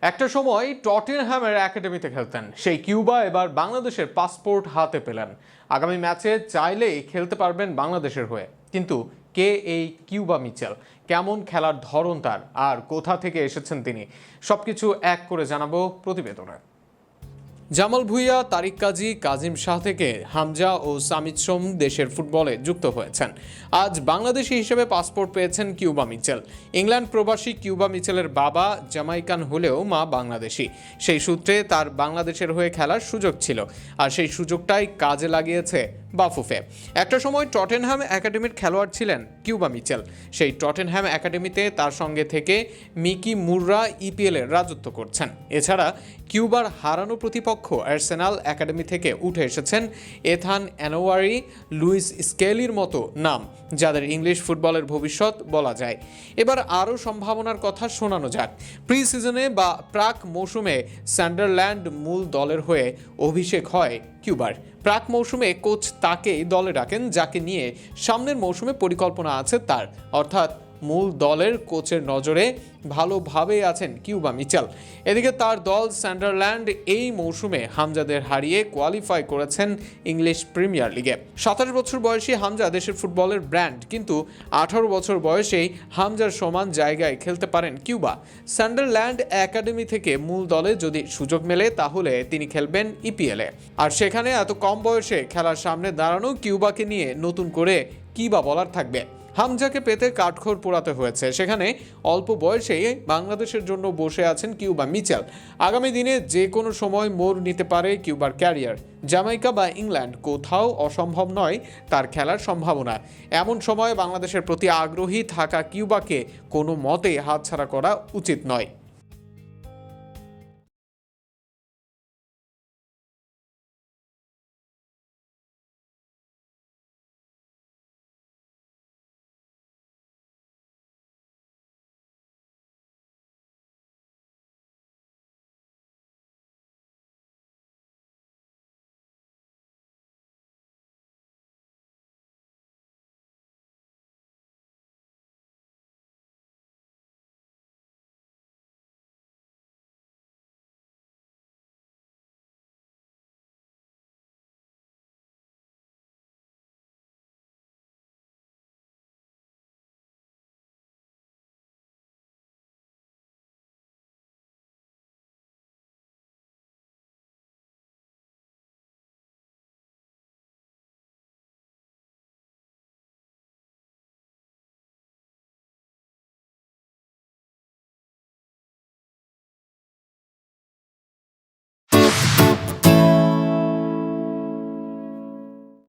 একটা সময় টটেনহ্যামের একাডেমিতে খেলতেন। সেই কিউবা এবার বাংলাদেশের পাসপোর্ট হাতে পেলেন। আগামী ম্যাচে চাইলেই খেলতে পারবেন বাংলাদেশের হয়ে। কিন্তু কে এই কিউবা মিচেল? কেমন খেলার ধরন তার? আর কোথা থেকে এসেছেন তিনি? সবকিছু এক করে জানাব প্রতিবেদনে। জামাল ভুইয়া, তারিক কাজী, কাজিম শাহ থেকে হামজা ও সামিদ সোম দেশের ফুটবলে যুক্ত হয়েছেন। আজ বাংলাদেশি হিসেবে পাসপোর্ট পেয়েছেন কিউবা মিচেল। ইংল্যান্ড প্রবাসী কিউবা মিচেলের বাবা জামাইকান হলেও মা বাংলাদেশি। সেই সূত্রে তার বাংলাদেশের হয়ে খেলার সুযোগ ছিল। আর সেই সুযোগটাই কাজে লাগিয়েছে বাফুফে। একটা সময় টটেনহ্যাম একাডেমির খেলোয়াড় ছিলেন কিউবা মিচেল। সেই টটেনহ্যাম একাডেমিতে তার সঙ্গে থেকে মিকি মুররা ইপিএলের রাজত্ব করছেন। এছাড়া কিউবার হারানো প্রতিপক্ষ আর্সেনাল একাডেমি থেকে উঠে এসেছেন এথান অ্যানোয়ারি, লুইস স্কেলির মতো নাম, যাদের ইংলিশ ফুটবলের ভবিষ্যৎ বলা যায়। এবার আরও সম্ভাবনার কথা শোনানো যাক। প্রি সিজনে বা প্রাক মৌসুমে স্যান্ডারল্যান্ড মূল দলের হয়ে অভিষেক হয় কিউবার। প্রাক মৌসুমে কোচ তাকেই দলে ডাকেন যাকে নিয়ে সামনের মৌসুমে পরিকল্পনা আছে তার। অর্থাৎ মূল দলের কোচের নজরে ভালোভাবে আছেন কিউবা মিচাল। এদিকে তার দল স্যান্ডারল্যান্ড এই মৌসুমে হামজাদের হারিয়ে কোয়ালিফাই করেছেন ইংলিশ প্রিমিয়ার লিগে। সাতাশ বছর বয়সী হামজা দেশের ফুটবলের ব্র্যান্ড, কিন্তু আঠারো বছর বয়সেই হামজার সমান জায়গায় খেলতে পারেন কিউবা। স্যান্ডারল্যান্ড একাডেমি থেকে মূল দলে যদি সুযোগ মেলে, তাহলে তিনি খেলবেন ইপিএলে। আর সেখানে এত কম বয়সে খেলার সামনে দাঁড়ানো কিউবাকে নিয়ে নতুন করে কী বা বলার থাকবে। হামজাকে পেতে কাঠখোর পোড়াতে হয়েছে। সেখানে অল্প বয়সেই বাংলাদেশের জন্য বসে আছেন কিউবা মিচেল। আগামী দিনে যে কোনো সময় মোর নিতে পারে কিউবার ক্যারিয়ার। জামাইকা বা ইংল্যান্ড কোথাও অসম্ভব নয়, তার খেলার সম্ভাবনা। এমন সময় বাংলাদেশের প্রতি আগ্রহী থাকা কিউবাকে কোনো মতে হাতছাড়া করা উচিত নয়।